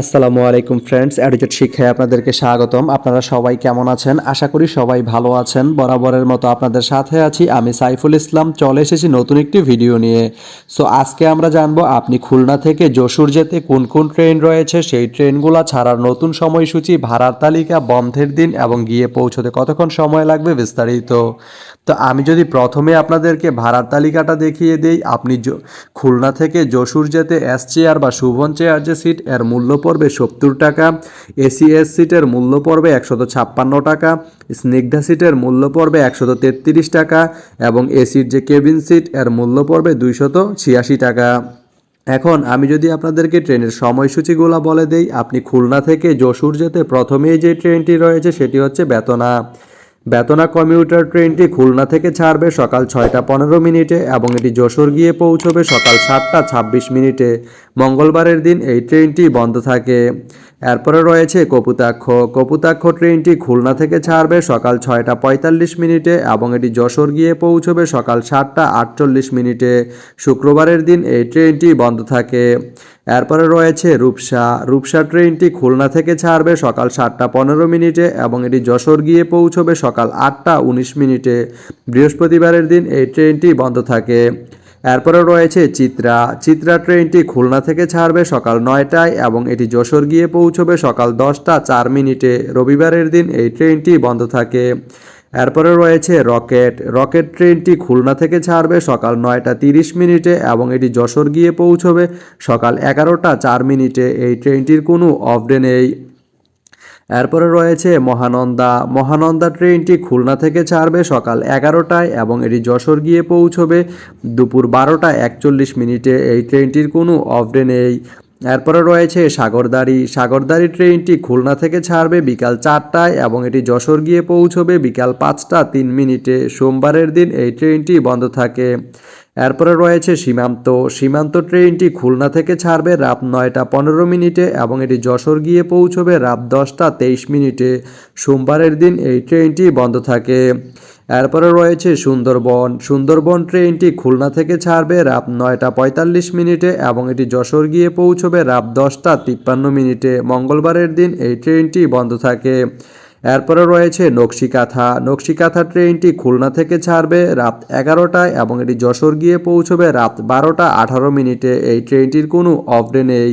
আসসালামু আলাইকুম ফ্রেন্ডস অ্যাডিজেট শিক্ষায় আপনাদেরকে স্বাগতম। আপনারা সবাই কেমন আছেন? আশা করি সবাই ভালো আছেন। বরাবরের মতো আপনাদের সাথে আছি আমি সাইফুল ইসলাম। চলে এসেছি নতুন একটি ভিডিও নিয়ে। সো আজকে আমরা জানব আপনি খুলনা থেকে যশোর যেতে কোন কোন ট্রেন রয়েছে? সেই ট্রেনগুলো ছাড়ার নতুন সময়সূচি, ভাড়ার তালিকা, বন্ধের দিন এবং গিয়ে পৌঁছতে কতক্ষণ সময় লাগবে বিস্তারিত তো আমি যদি প্রথমে আপনাদেরকে ভাড়ার তালিকাটা দেখিয়ে দেই, আপনি খুলনা থেকে যশোর যেতে এস চেয়ার বা শুভন চেয়ার যে সিট এর মূল্য পড়বে সত্তর টাকা। এসি এস সিটের মূল্য পড়বে একশত ছাপ্পান্ন টাকা। স্নিগ্ধা সিটের মূল্য পড়বে একশত তেত্রিশ টাকা এবং এসির যে কেবিন সিট এর মূল্য পড়বে দুইশত ছিয়াশি টাকা। এখন আমি যদি আপনাদেরকে ট্রেনের সময়সূচিগুলো বলে দেই, আপনি খুলনা থেকে যশোর যেতে প্রথমেই যে ট্রেনটি রয়েছে, সেটি হচ্ছে বেতনা। বেতনা কমিউটার ট্রেনটি খুলনা থেকে ছাড়বে সকাল ছয়টা পনেরো মিনিটে এবং এটি যশোর গিয়ে পৌঁছবে সকাল সাতটা ছাব্বিশ মিনিটে। মঙ্গলবারের দিন এই ট্রেনটি বন্ধ থাকে। এরপরে রয়েছে কপুতাক্ষ। কপুতাক্ষ ট্রেনটি খুলনা থেকে ছাড়বে সকাল ছয়টা পঁয়তাল্লিশ মিনিটে এবং এটি যশোর গিয়ে পৌঁছবে সকাল সাতটা আটচল্লিশ মিনিটে। শুক্রবারের দিন এই ট্রেনটি বন্ধ থাকে। এরপরে রয়েছে রূপসা। রূপসা ট্রেনটি খুলনা থেকে ছাড়বে সকাল সাতটা পনেরো মিনিটে এবং এটি যশোর গিয়ে পৌঁছবে সকাল আটটা উনিশ মিনিটে। বৃহস্পতিবারের দিন এই ট্রেনটি বন্ধ থাকে। এরপরে রয়েছে চিত্রা। চিত্রা ট্রেনটি খুলনা থেকে ছাড়বে সকাল নয়টায় এবং এটি যশোর গিয়ে পৌঁছবে সকাল দশটা চার মিনিটে। রবিবারের দিন এই ট্রেনটি বন্ধ থাকে। এরপরে রয়েছে রকেট। রকেট ট্রেনটি খুলনা থেকে ছাড়বে, সকাল নয়টা তিরিশ মিনিটে এবং এটি যশোর গিয়ে পৌঁছবে সকাল এগারোটা চার মিনিটে। এই ট্রেনটির কোনো অফ ডে নেই। এরপরে রয়েছে মহানন্দা। মহানন্দা ট্রেনটি খুলনা থেকে ছাড়বে সকাল এগারোটায় এবং এটি যশোর গিয়ে পৌঁছবে দুপুর বারোটা একচল্লিশ মিনিটে। এই ট্রেনটির কোনো অফ ডে নেই। এরপরে রয়েছে সাগরদারি সাগরদাড়ি ট্রেনটি খুলনা থেকে ছাড়বে বিকাল চারটায় এবং এটি যশোর গিয়ে পৌঁছবে বিকাল পাঁচটা তিন মিনিটে। সোমবারের দিন এই ট্রেনটি বন্ধ থাকে। এরপরে রয়েছে সীমান্ত। সীমান্ত ট্রেনটি খুলনা থেকে ছাড়বে রাত নয়টা পনেরো মিনিটে এবং এটি যশোর গিয়ে পৌঁছবে রাত দশটা তেইশ মিনিটে। সোমবারের দিন এই ট্রেনটি বন্ধ থাকে। এরপরে রয়েছে সুন্দরবন। সুন্দরবন ট্রেনটি খুলনা থেকে ছাড়বে রাত নয়টা পঁয়তাল্লিশ মিনিটে এবং এটি যশোর গিয়ে পৌঁছবে রাত দশটা তিপ্পান্ন মিনিটে। মঙ্গলবারের দিন এই ট্রেনটি বন্ধ থাকে। এরপরে রয়েছে নকশিকাথা। নকশিকাথা ট্রেনটি খুলনা থেকে ছাড়বে রাত এগারোটায় এবং এটি যশোর গিয়ে পৌঁছবে রাত বারোটা আঠারো মিনিটে। এই ট্রেনটির কোনো অফ ডে নেই।